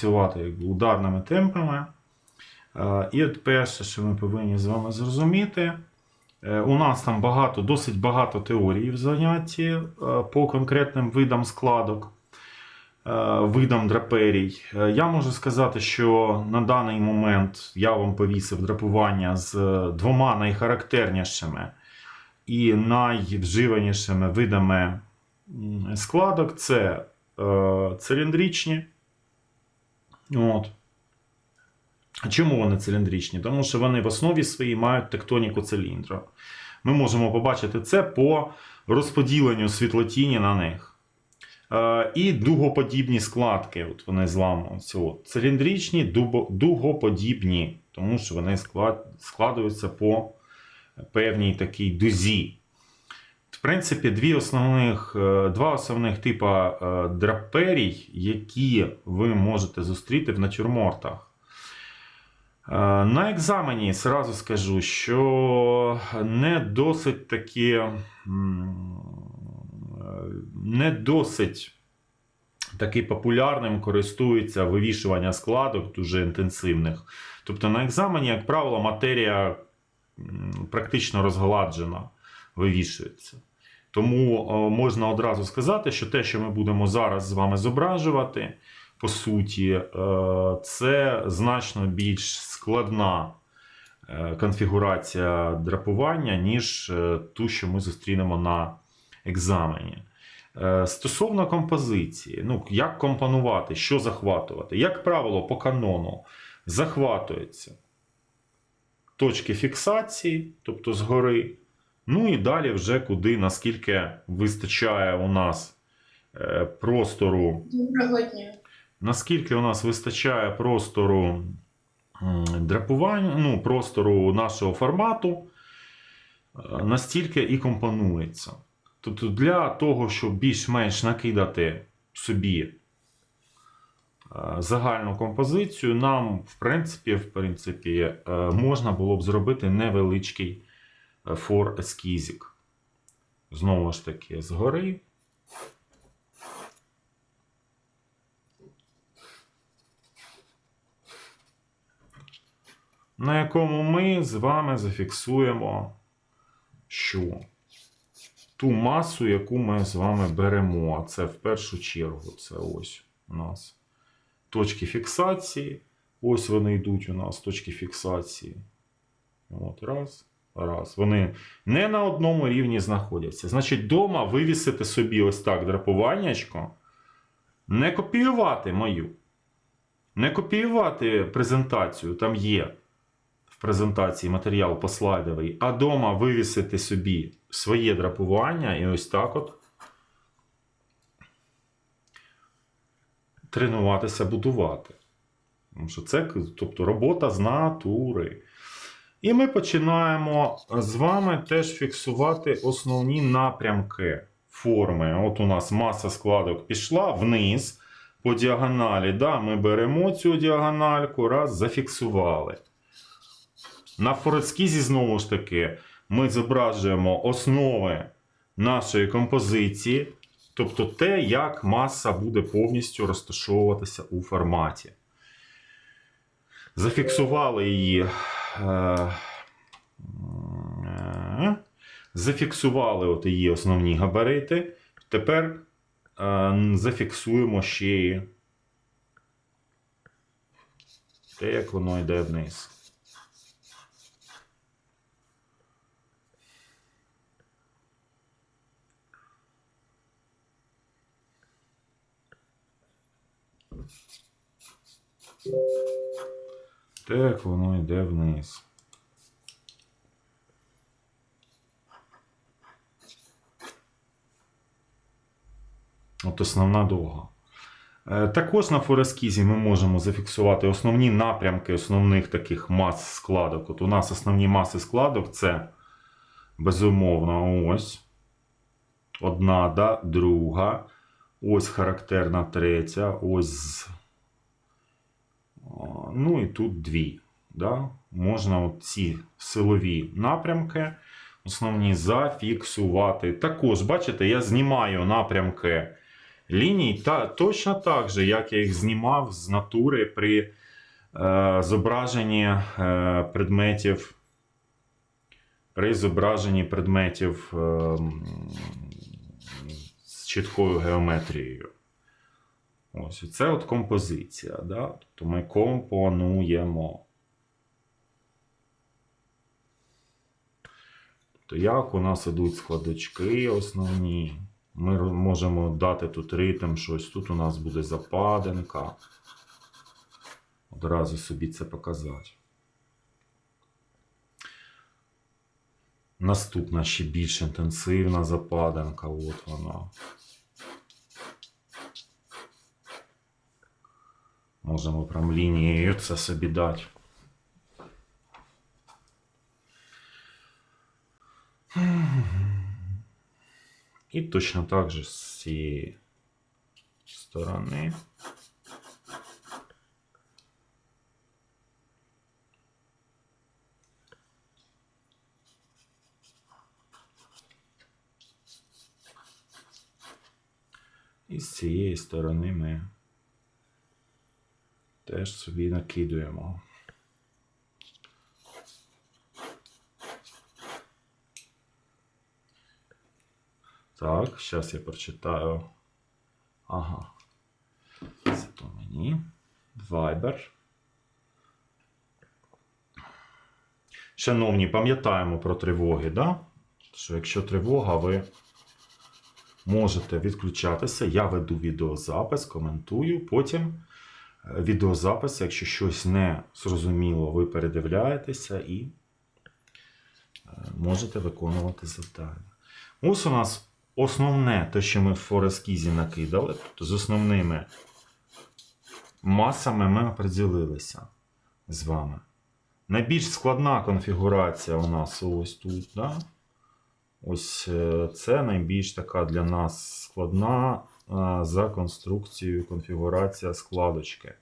працювати ударними темпами. Е, І от перше, що ми повинні з вами зрозуміти, е, у нас там багато, досить багато теорій в занятті е, по конкретним видам складок, видам драперій. Я можу сказати, що на даний момент я вам повісив драпування з двома найхарактернішими і найвживанішими видами складок це циліндричні. От. Чому вони циліндричні? Тому що вони в основі своїй мають тектоніку циліндра. Ми можемо побачити це по розподіленню світлотіні на них. Е, і дугоподібні складки. От вони зламуються. От. Циліндричні, дубо- дугоподібні, тому що вони склад, складуються по певній такій дузі. В принципі, дві основних, е, два основних типа е, драперій, які ви можете зустріти в натюрмортах. Е, На екзамені зразу скажу, що не досить е, не досить таки популярним користується вивішування складок дуже інтенсивних. Тобто на екзамені, як правило, матерія практично розгладжена, вивішується. Тому е, можна одразу сказати, що те, що ми будемо зараз з вами зображувати, по суті, е, це значно більш складна е, конфігурація драпування, ніж ту, що ми зустрінемо на екзамені. Стосовно композиції, ну, як компонувати, що захватувати? Як правило, по канону захватується точки фіксації, тобто згори. Ну і далі вже куди, наскільки вистачає у нас е, простору Доброго дня. наскільки у нас вистачає простору драпування, ну, простору нашого формату, е, настільки і компонується. Тобто для того, щоб більш-менш накидати собі е, загальну композицію, нам, в принципі, в принципі, можна було б зробити невеличкий е, фор ескізик. Знову ж таки, згори. на якому ми з вами зафіксуємо що? Ту масу, яку ми з вами беремо. Це в першу чергу це ось у нас точки фіксації. Ось вони йдуть у нас точки фіксації. От, раз, раз. Вони не на одному рівні знаходяться. Значить, вдома вивісити собі ось так драпуваннячко. Не копіювати мою. Не копіювати презентацію, там є в презентації матеріал послайдовий, а дома вивісити собі своє драпування і ось так от тренуватися будувати. Тому що це тобто, робота з натури. І ми починаємо з вами теж фіксувати основні напрямки форми. От у нас маса складок пішла вниз по діагоналі. Да, Ми беремо цю діагональку, раз, зафіксували. На форецкізі, знову ж таки, ми зображуємо основи нашої композиції, тобто те, як маса буде повністю розташовуватися у форматі. Зафіксували її. Е, е, зафіксували от її основні габарити. Тепер е, зафіксуємо ще те, як воно йде вниз. Те, як воно йде вниз. От основна довга. Е, Також на форескізі ми можемо зафіксувати основні напрямки основних таких мас складок. От у нас основні маси складок це безумовно ось. Одна, да, друга. Ось характерна третя. Ось. Ну і тут дві. Да? Можна ці силові напрямки основні зафіксувати. Також, бачите, я знімаю напрямки ліній та, точно так же, як я їх знімав з натури при е, зображенні е, предметів. При зображенні предметів е, з чіткою геометрією. Ось це от композиція. Да? Тобто ми компонуємо. То як у нас ідуть складочки основні. Ми можемо дати тут ритм щось. Тут у нас буде западинка. Одразу собі це показати. Наступна ще більш інтенсивна западинка. От вона. Можемо прям лінією це собі дати. І точно так же з цієї сторони. І з цієї сторони ми теж собі накидуємо. Так, зараз я прочитаю. Ага. Це то мені. Viber. Шановні, пам'ятаємо про тривоги, да? що якщо тривога, ви можете відключатися. Я веду відеозапис, коментую. Потім відеозапис, якщо щось не зрозуміло, ви передивляєтеся і е, можете виконувати завдання. Ось у нас основне, те, що ми в форескізі накидали, тобто з основними масами ми оприділилися з вами. Найбільш складна конфігурація у нас ось тут. Да? Ось е, це найбільш така для нас складна за конструкцією конфігурація складочки.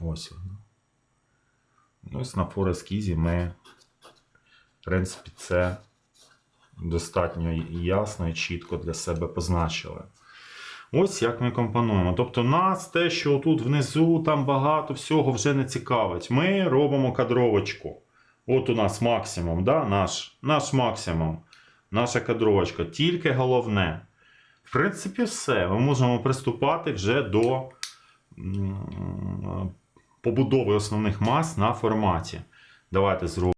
Ось воно. Ось на форескізі ми, в принципі, це достатньо ясно і чітко для себе позначили. Ось як ми компонуємо. Тобто нас те, що тут внизу там багато всього вже не цікавить. Ми робимо кадровочку. От у нас максимум, да? наш, наш максимум, наша кадровочка. Тільки головне. В принципі, все. Ми можемо приступати вже до побудови основних мас на форматі. Давайте зробимо.